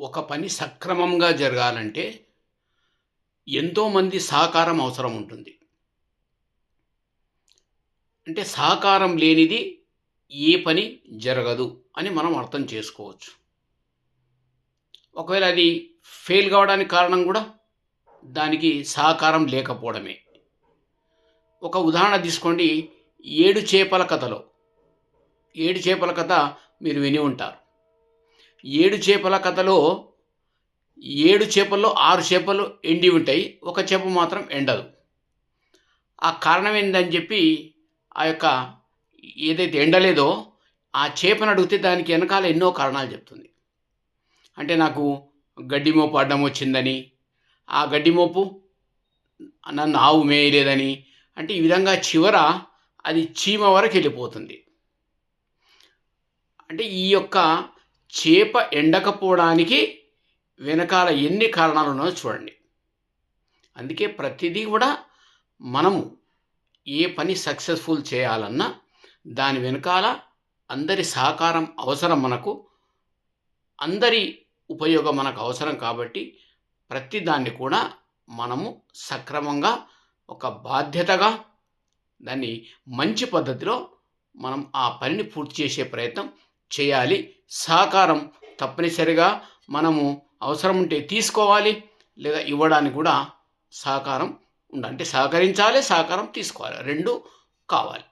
ఒక పని సక్రమంగా జరగాలంటే ఎంతోమంది సహకారం అవసరం ఉంటుంది. అంటే సహకారం లేనిది ఏ పని జరగదు అని మనం అర్థం చేసుకోవచ్చు. ఒకవేళ అది ఫెయిల్ కావడానికి కారణం కూడా దానికి సహకారం లేకపోవడమే. ఒక ఉదాహరణ తీసుకోండి. ఏడు చేపల కథలో ఏడు చేపల కథ మీరు విని ఉంటారు. ఏడు చేపల కథలో ఏడు చేపల్లో ఆరు చేపలు ఎండి ఉంటాయి. ఒక చేప మాత్రం ఎండదు. ఆ కారణం ఏంటని చెప్పి ఆ యొక్క ఏదైతే ఎండలేదో ఆ చేపను అడిగితే దానికి వెనకాల ఎన్నో కారణాలు చెప్తుంది. అంటే నాకు గడ్డి మోపు అడ్డం వచ్చిందని ఆ గడ్డి మోపు నన్ను ఆవు మేయలేదని అంటే ఈ విధంగా చివర అది చీమ వరకు వెళ్ళిపోతుంది. అంటే ఈ యొక్క చేప ఎండకపోవడానికి వెనకాల ఎన్ని కారణాలు ఉన్నాయో చూడండి. అందుకే ప్రతిదీ కూడా మనము ఏ పని సక్సెస్ఫుల్ చేయాలన్నా దాని వెనకాల అందరి సహకారం అవసరం మనకు అందరి ఉపయోగం మనకు అవసరం కాబట్టి ప్రతి దాన్ని కూడా మనము సక్రమంగా ఒక బాధ్యతగా దాన్ని మంచి పద్ధతిలో మనం ఆ పనిని పూర్తి చేసే ప్రయత్నం చేయాలి. సహకారం తప్పనిసరిగా మనము అవసరం ఉంటే తీసుకోవాలి. లేదా ఇవ్వడానికి కూడా సహకారం ఉండాలి. అంటే సహకరించాలి సహకారం తీసుకోవాలి. రెండు కావాలి.